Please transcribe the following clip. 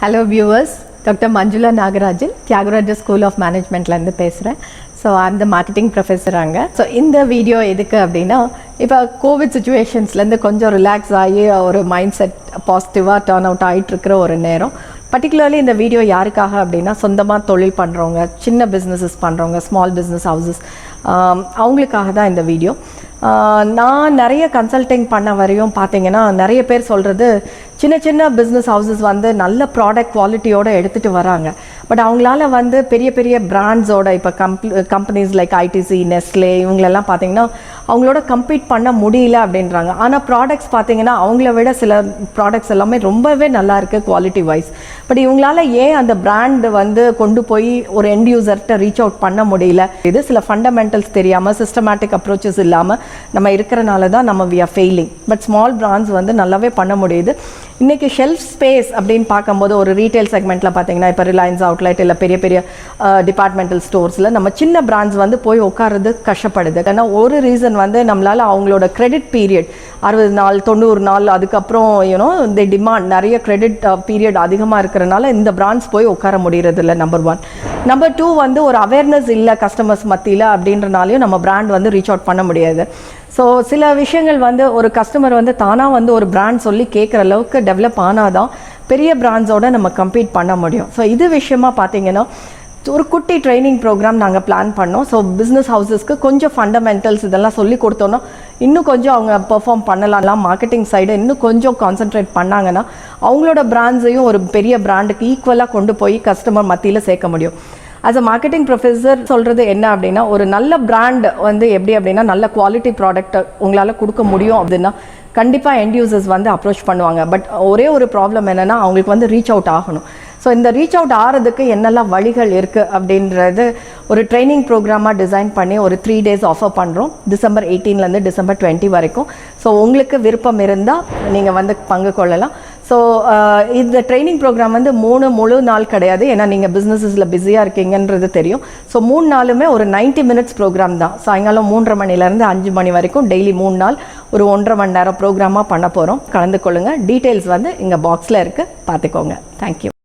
Hello viewers doctor Manjula Nagarajan Thiagaraja school of மேனேஜ்மெண்ட்லேருந்து பேசுகிறேன் so அந்த marketing professor அங்கே. So இந்த வீடியோ எதுக்கு அப்படின்னா இப்போ கோவிட் சுச்சுவேஷன்ஸ்லேருந்து கொஞ்சம் ரிலாக்ஸ் ஆகி ஒரு மைண்ட் செட் பாசிட்டிவாக டர்ன் அவுட் ஆகிட்டு இருக்கிற ஒரு நேரம். பர்டிகுலர்லி இந்த வீடியோ யாருக்காக அப்படின்னா சொந்தமாக தொழில் பண்ணுறவங்க சின்ன பிஸ்னஸஸ் பண்ணுறவங்க ஸ்மால் பிஸ்னஸ் ஹவுசஸ் அவங்களுக்காக தான் இந்த வீடியோ uh, நான் நிறைய கன்சல்டிங் பண்ண வரையும் பார்த்தீங்கன்னா நிறைய பேர் சொல்கிறது சின்ன சின்ன பிஸ்னஸ் ஹவுசஸ் வந்து நல்ல ப்ராடக்ட் குவாலிட்டியோட எடுத்துகிட்டு வராங்க. பட் அவங்களால வந்து பெரிய பெரிய பிராண்ட்ஸோட இப்போ comp companies like ITC Nestle இவங்களெல்லாம் பார்த்தீங்கன்னா அவங்களோட கம்பீட் பண்ண முடியல அப்படின்றாங்க. ஆனால் ப்ராடக்ட்ஸ் பார்த்தீங்கன்னா அவங்கள விட சில ப்ராடக்ட்ஸ் எல்லாமே ரொம்பவே நல்லா இருக்குது குவாலிட்டி வைஸ் பட் இவங்களால ஏன் அந்த பிராண்ட் வந்து கொண்டு போய் ஒரு எண்ட் யூசர்கிட்ட ரீச் அவுட் பண்ண முடியல? இது சில ஃபண்டமெண்டல்ஸ் தெரியாமல் சிஸ்டமேட்டிக் அப்ரோச்சஸ் இல்லாமல் நம்ம இருக்கிறனால தான் நம்ம we are failing but small brands வந்து நல்லாவே பண்ண முடியுது. இன்றைக்கி ஷெல்ஃப் ஸ்பேஸ் அப்படின்னு பார்க்கும்போது ஒரு ரீட்டைல் செக்மெண்ட்டில் பார்த்தீங்கன்னா இப்போ ரிலையன்ஸ் அவுட்லைட் இல்லை பெரிய பெரிய டிபார்ட்மெண்டல் ஸ்டோர்ஸில் நம்ம சின்ன பிராண்ட்ஸ் வந்து போய் உட்காரது கஷ்டப்படுது. ஏன்னா ஒரு ரீசன் வந்து நம்மளால் அவங்களோட கிரெடிட் பீரியட் அறுபது நாள் தொண்ணூறு நாள் அதுக்கப்புறம் யூனோ இந்த டிமாண்ட் நிறைய கிரெடிட் பீரியட் அதிகமாக இருக்கிறனால இந்த பிராண்ட்ஸ் போய் உட்கார முடியறது இல்லை நம்பர் ஒன் நம்பர் டூ வந்து ஒரு அவேர்னஸ் இல்லை கஸ்டமர்ஸ் மத்தியில் அப்படின்றனாலையும் நம்ம பிராண்ட் வந்து ரீச் அவுட் பண்ண முடியாது. ஸோ சில விஷயங்கள் வந்து ஒரு கஸ்டமர் வந்து தானாக வந்து ஒரு பிராண்ட் சொல்லி கேட்குற அளவுக்கு டெவலப் ஆனாதான் பெரிய பிராண்ட்ஸோட நம்ம கம்பீட் பண்ண முடியும். ஸோ இது விஷயமா பார்த்தீங்கன்னா ஒரு குட்டி ட்ரைனிங் ப்ரோக்ராம் நாங்கள் பிளான் பண்ணோம். ஸோ பிஸ்னஸ் ஹவுசஸ்க்கு கொஞ்சம் ஃபண்டமெண்டல்ஸ் இதெல்லாம் சொல்லி கொடுத்தோன்னா இன்னும் கொஞ்சம் அவங்க பெர்ஃபார்ம் பண்ணலாம் மார்க்கெட்டிங் சைடு இன்னும் கொஞ்சம் கான்சென்ட்ரேட் பண்ணாங்கன்னா அவங்களோட பிராண்ட்ஸையும் ஒரு பெரிய பிராண்டுக்கு ஈக்குவலாக கொண்டு போய் கஸ்டமர் மத்தியில் சேர்க்க முடியும். ஆஸ் அ மார்க்கெட்டிங் ப்ரொஃபஸர் சொல்கிறது என்ன அப்படின்னா ஒரு நல்ல பிராண்ட் வந்து எப்படி அப்படின்னா நல்ல குவாலிட்டி ப்ராடக்ட் உங்களால் கொடுக்க முடியும் அப்படின்னா கண்டிப்பாக எண்ட் யூசர்ஸ் வந்து அப்ரோச் பண்ணுவாங்க. பட் ஒரே ஒரு ப்ராப்ளம் என்னென்னா அவங்களுக்கு வந்து ரீச் அவுட் ஆகணும். ஸோ இந்த ரீச் அவுட் ஆகிறதுக்கு என்னெல்லாம் வழிகள் இருக்குது அப்படின்றது ஒரு ட்ரைனிங் ப்ரோக்ராமாக டிசைன் பண்ணி ஒரு த்ரீ டேஸ் ஆஃபர் பண்ணுறோம் டிசம்பர் எயிட்டீன்லேருந்து டிசம்பர் டுவெண்ட்டி வரைக்கும். ஸோ உங்களுக்கு விருப்பம் இருந்தால் நீங்கள் வந்து பங்கு கொள்ளலாம். ஸோ இந்த ட்ரைனிங் ப்ரோக்ராம் வந்து மூணு முழு நாள் கிடையாது. ஏன்னா நீங்கள் பிஸ்னஸஸில் பிஸியாக இருக்கீங்கன்றது தெரியும். ஸோ மூணு நாளுமே ஒரு 90 மினிட்ஸ் ப்ரோக்ராம் தான். சாயங்காலம் மூன்றரை மணிலேருந்து அஞ்சு மணி வரைக்கும் டெய்லி மூணு நாள் ஒரு ஒன்றரை மணி நேரம் ப்ரோக்ராமாக பண்ண போகிறோம் கலந்து கொள்ளுங்கள் டீட்டெயில்ஸ் வந்து இங்கே பாக்ஸில் இருக்குது பார்த்துக்கோங்க. தேங்க்யூ